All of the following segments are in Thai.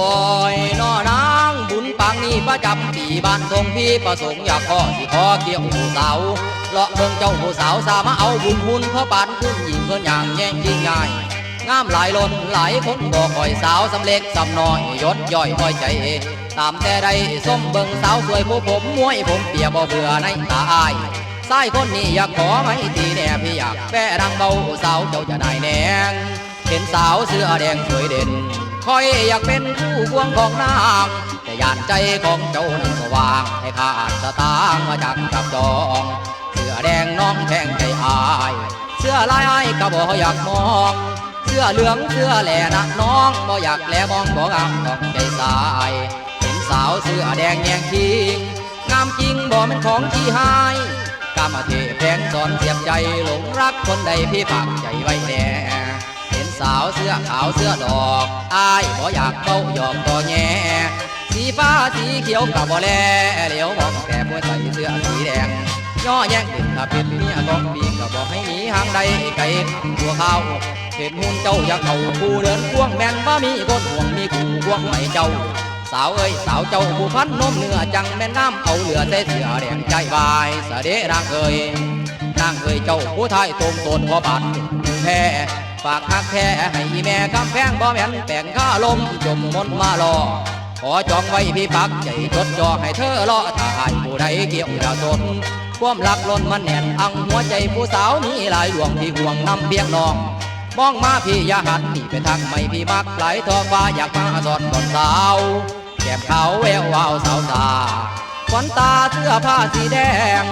อยนอนางบุญปังนี่ประจำปีบ้านทรงพี่ประสงค์อยากขอสิขอเกี่ยวผู้สาวเลาะเบิ่งเจ้าผู้สาวสามาเอาบุญหุ่นเพราะปานขึ้นยิงเพิ่นอย่างแย่งยิ่งง่ายงามหลายล้นหลายคนบอกคอยสาวสำเล็กสำน้อยยศย่อยห้อยใจตามแต่ใดส้มเบิ่งสาวสวยผู้ผมมวยผมเปียบ่เบื่อในตาอายสายคนนี้อยากขอไม่ตีแน่พี่อยากแป้ดังเบาสาวเจ้าจะได้แนงเห็นสาวเสื้อแดงสวยเด่น คอยอยากเป็นผู้ควงของนาง แต่ยานใจของเจ้านั้นก็วาง ให้ขาดสตางมาจากจับจอง เสื้อแดงน้องแทงใจอาย เสื้อลายอายก็บ่อยากมองเสื้อเหลืองเสื้อแหล่นะน้องบ่อยากแลมองบ่งามต้องใจสายเห็นสาวเสื้อแดงแยงคิงงามจริงบ่แมันของที่หายกามาเทแพงสอนเสียบใจหลงรักคนใดพี่ฝากใจไว้แน่เห็น สาวเสื้อขาวเสื้อดอกอายบ่อยากเบ้ายอมต่อแง่สีฟ้าสีเขียวกับบ่แลเหลียวมองแต่ผู้ใส่เสื้อสีแดงย่อแย่งติดถ้าเป็นเมียของปีก็บอกให้หนีห่างใดไกลหัวข้าวเห็นหุ่นเจ้าอยากเข้าผู้เดินควงแม่นบ่มีคนห่วงมีคู่ควงไว้เจ้า สาวเอ้ยสาวเจ้าผู้พันนมเนื้อจังแม่นน้ำเอาเหลือแต่เสือแดงใจวายเสด็จนางเอ้ยนางเอ้ยเจ้าผู้ไทยตรงตนพอบาดแท้ ฝากหักแท้ให้แม่กำแพงบ่แม่นแต่งข้าลมจมมนมารอ ขอจองไว้พี่ปักใจจดจ่อให้เธอรอถ้าให้ผู้ใดเกี่ยวอย่าสนความรักล้นมันแน่นอังหัวใจผู้สาวมีหลายดวงที่ห่วงนำเพียงน้องมองมาพี่อย่าหันนี่ไปทางไม่พี่มักไหลทองฟ้าอยากมาสอดก่อนสาวแก้มขาวแวววาวสาวตาขวัญตาเสื้อผ้าสีแดง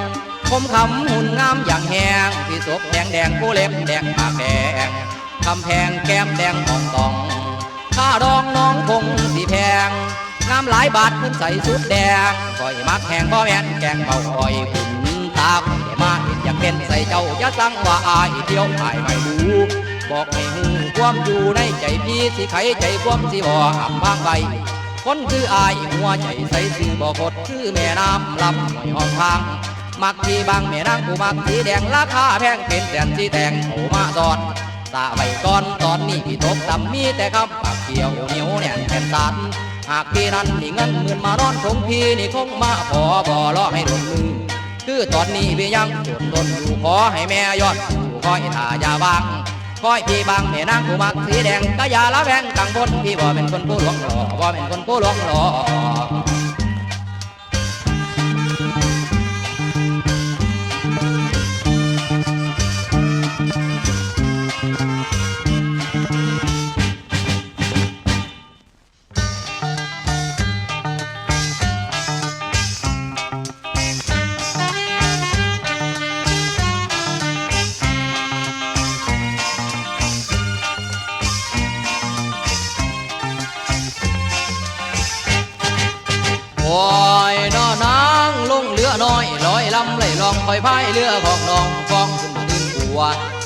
คมคำหุ่นงามอย่างแหงที่ศกแดงแดงผู้เล็บแดงปากแดง คำแพงแก้มแดงทองตองข้าดองน้องคงสีแพงงามหลายบาทขึ้นใส่สุดแดงคอยมักแหงบ่แม่นแกงเบาคอยขุนตาคนได้มาเห็นอยากเป็นใส่เจ้าอย่าสั่งว่าอายเที่ยวอายไม่ดูบอกให้หูความอยู่ในใจพี่สิไขใจความสิบ่อับวางไว้คนคืออายหัวใจใสสื่อบอกดคือแม่น้ำลำหอยห้องทางมักที่บางแม่นางผู้มักสีแดงราคาแพงเป็นแสนสีแดงโผมาสอน ตาไว้ก่อนตอนนี้พี่ตกต่ำมีแต่คำปากเกี่ยวเหนียวแน่นแผ่นสันหากพี่นั้นมีเงินหมื่นมานอนคงพี่นี่คงมาขอบ่รอให้โดนมือคือตอนนี้พี่ยังจนทนอยู่ขอให้แม่ยอดอยู่คอยตายาบางคอยพี่บางแม่นางผู้มักสีแดงก็อย่าละแวงกังวลพี่บ่เป็นคนผู้หลวงหล่อบ่เป็นคนผู้หลวงหล่อำไหลลองคอยพายเรือของน้องฟองขึ้นมาตื่นตัว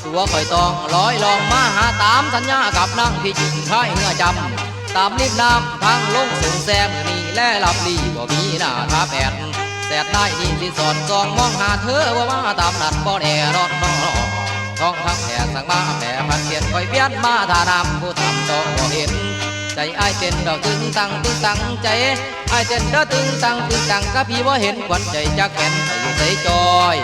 ตัวคอยตองลอยลองมาหาตามสัญญากับนางพี่จิงค่ายเงือจำตามริมน้ำทางลงสูงแซมมือนี้และลับลีบ่มีหน้าท้าแปดแสดนายนี่สิสอนซองมองหาเธอว่ามาตามนัดบ่แน่รอดน้องท้องทั้งแผ่สั่งมาแผ่พันเขียนคอยเปลี่ยนมาท่านำผู้ทำต้องบ่เห็นใจไอ้เต้นดอกตึงตังตึงตังใจไอ้เต้นดอกตึงตังตึงตังก็พี่ว่าเห็นขวัญใจจักแก่นไสจอย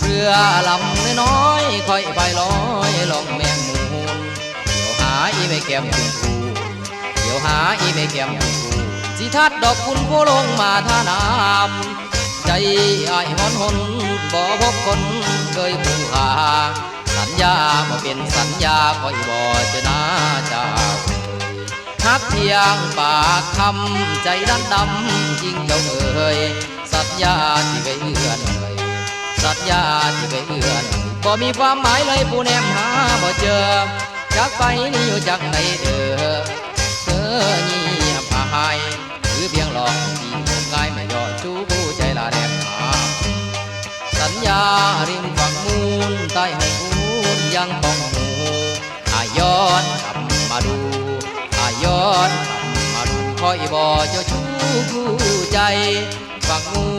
เรือลำน้อยค่อยไปลอยลองแมงมูนเดี๋ยวหาอีไม่แก้มคุณครูเดี๋ยวหาอีไม่แก้มคุณครูสิทัดดอกคุณผู้ลงมาท่าน้ำใจไอ้ายหอนหนบ่พบคนเคยคู่หาสัญญาบ่เป็นสัญญาคอยบ่จอหน้าจ้าฮักเพียงปากคำใจดันดำจริงเจ้าเอ่ย ญญาที่เคยเอื้อนเอ่ยสัญญาที่เคยเอื้อนบ่มีความหมายเลยผู้แนมหาบ่เจอจากไปนี่อยู่จากไหนเด้อเธอเงียบหายหรือเพียงหลอกที่งมงายไม่ยอดชูผู้ใจละแนมหาสัญญาริมฝั่งมูลใต้ห้องคูนยังต้องหูอาย้อนกลับมาดูอาย้อนกลับมาดูคอยบ่เจ้าชู้คู่ใจฝั่งมู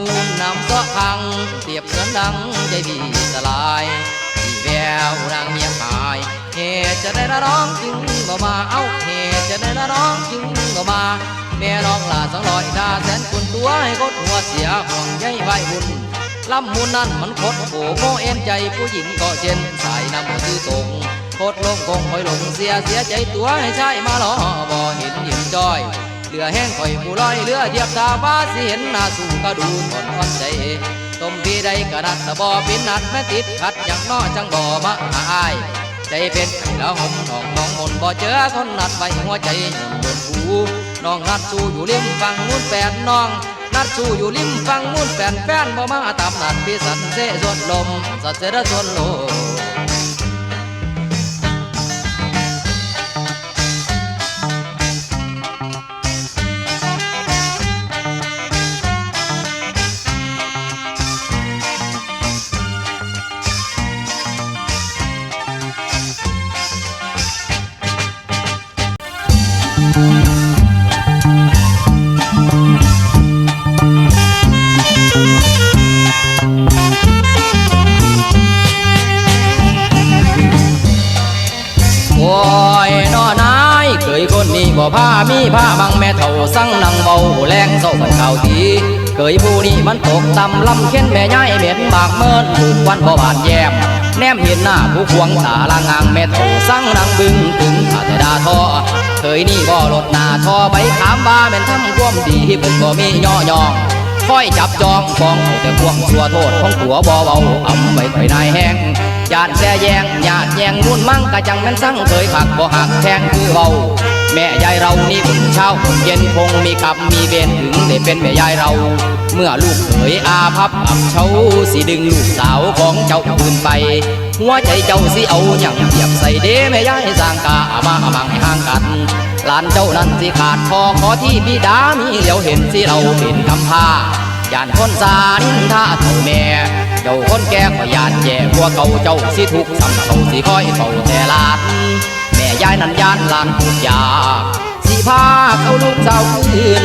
งเปรียบเหมือนดังใจพี่สลายที่แววนางเมียหายเหตุจะได้ละน้องจึงบ่มาเอาเหตุจะได้ละน้องจึงบ่มา แม่น้องลาสังลอยดาแสนคุณตัวให้กดหัวเสียห่วงใยไว้บุญลำมูลนั้นมันคดโผโมเอ็นใจผู้หญิงก็เช่นสายน้ำคือตรงโคตรลงคงคอยหลงเสียเสียใจตัวให้ใช่มาล้อบ่เห็นเห็นจอย ลือแห้งคอยผู้ลอยเรือเทียบตาฟ้าสิเห็นหน้าสู่ก็ดูทนวันใจต้มพี่ใดกระนัดตะบอปินนัดแม่ติดขัดอย่างนอจังบ่มาหาอาย ใจเป็นไข่แล้วหอมหนองน้องมนบ่เจอคนนัดไว้หัวใจหนุ่มบนหูน้องนัดสู้อยู่ริมฝั่งนู้นแฟนน้องนัดสู้อยู่ริมฝั่งนู้นแฟนแฟนบ่มาตามนัดพี่สันเสสวนลมสัตเสดสวนลม มีผ้าบังแม่เท่าสั่งนังเบาแรงเศร้าบันเก่าทีเคยผู้นี้มันตกต่ำลำเข็นแม่ย่ายเหม็นบากเมินถูกวันบ่บานแยมแนมเห็นหน้าผู้ควงตาลางางแม่เท่าสั่งนังบึงถึงขาแต่ดาทอเคยนี่บ่ลดหน้าทอไปถามว่าแม่นทำความดีเพิ่นบ่มีย่อยองคอยจับจองฟองแต่พวงสัวโทษของตัวบ่เบาอำไว้ไข่นายแห้ง ญาติแซ่แยงญาติแยงนุ่นมั่งกะจังแม่นสั่งเคยผักบ่หักแทงคือเบาแม่ยายเรานี่บุญเช้าเย็นคงมีกับมีเบนถึงได้เป็นแม่ยายเรา เมื่อลูกเขยอาพับอับเฉาสิดึงลูกสาวของเจ้าคืนไปหัวใจเจ้าสิเอาอย่างเทียบใส่เด้แม่ยายสร้างกาอามาอามังให้ห่างกันหลานเจ้านั้นสิขาดคอขอที่บิดามีเหลียวเห็นสิเราเป็นกำพาย่านคนสานินท่าเท่าแม่ เจ้าคนแก่ก็ยานแย่กว่าเก่าเจ้าสิทุกสำเขาสิคอยเฝ้าแต่ลานแม่ยายนั้นยานหลานพูดยากสิพาเอาลูกสาวคืน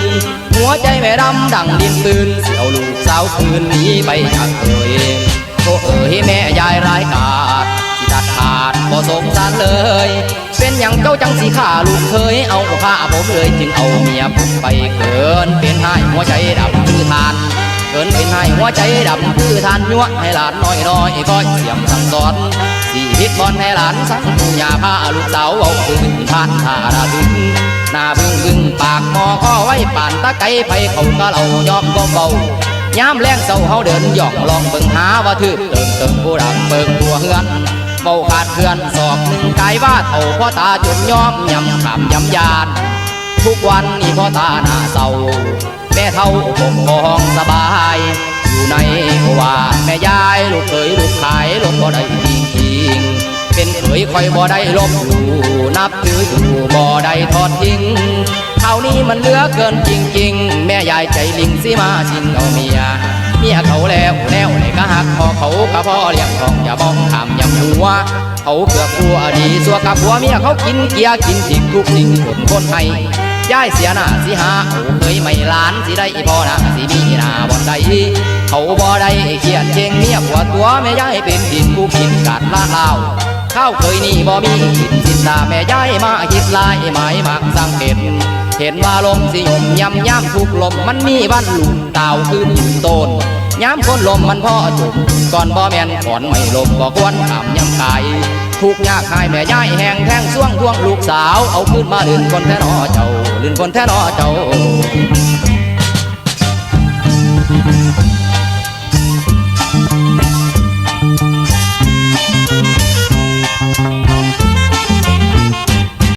หัวใจแม่ดำดังดินปืนเสิเอาลูกสาวคืนนี้ไปจากเอ่ยโอ้เอ๋ยแม่ยายร้ายกาจที่ตัดขาดบ่สงสารเลย เป็นอย่างเจ้าจังสีขาลูกเคยเอาผ้าผมเลยจึงเอาเมียผมไปเกินเป็นให้หัวใจดำคือทาน เกินเป็นให้หัวใจดำคือทานยั่วให้หลานน้อยน้อยก็เสียมสั่งสอนสีพิษบอลให้หลานสั่งผู้ยาผ้าลูกสาวเอาคืนทานทาราดึงหน้าบึ้งบึ้งปากหมอข้อไว้ป่านตะไคร้ไปเขาก็เรายอมก็เบายามแรงเศร้าเฮาเดินหยองลองเบิ่งหาว่าถือเติงเติงผู้ดังเบิ่งตัวเฮือนเบาขาดเพื่อนสอบหนึ่งกายว่าเท่าพ่อตาจนยอมยำขำยำยาน ทุกวันนี้พ่อตาหน้าเศร้า ม่เท่าปกครองสบาย อยู่ในว่าแม่ยายลูกเขยลูกขายลบบ่ได้ทิ้งทิ้งเป็นเขยคอยบ่ได้ลบหลู่นับถืออยู่บ่ได้ทอดทิ้งเท่านี้มันเหลือเกินจริง ๆ แม่ยายใจลิงสิมาชิงเอาเมียเมียเขาแล้วแล้วไหนก็หักพอเขากับพ่อเลี้ยงทองอย่าบ้องขามยำหัวเขาเกือบตัวดีสัวกับหัวเมียเขากินเกียกินสิ่งทุกสิ่งคนคนให้ย ยายเสียหน้าสิหาเขาเคยไม่ล้านสิได้อีพ่อนะสิมีหน้าบ่ได้เขาบ่ได้เขียนเชงเมียผัวตัวแม่ยายเป็นดินผู้กินกาดลาดลาข้าวเคยนี่บ่มีกินสินตาแม่ยายมาคิดลายหมายมักสังเกตเห็นว่าลมสิยมยำย่ำทุกลมมันมีบ้านลุงเต่าขึ้นต้นย้ำคนลมมันพ่อจุกก่อนบ่แม่นก่อนไม่ลมบ่ควรขำยำไก ทุกยากหายแม่ยายแหงแทงส่วงทวงลูกสาว เอาขึ้นมาลื่นคนแท้นอเจ้าลื่นคนแท้นอเจ้า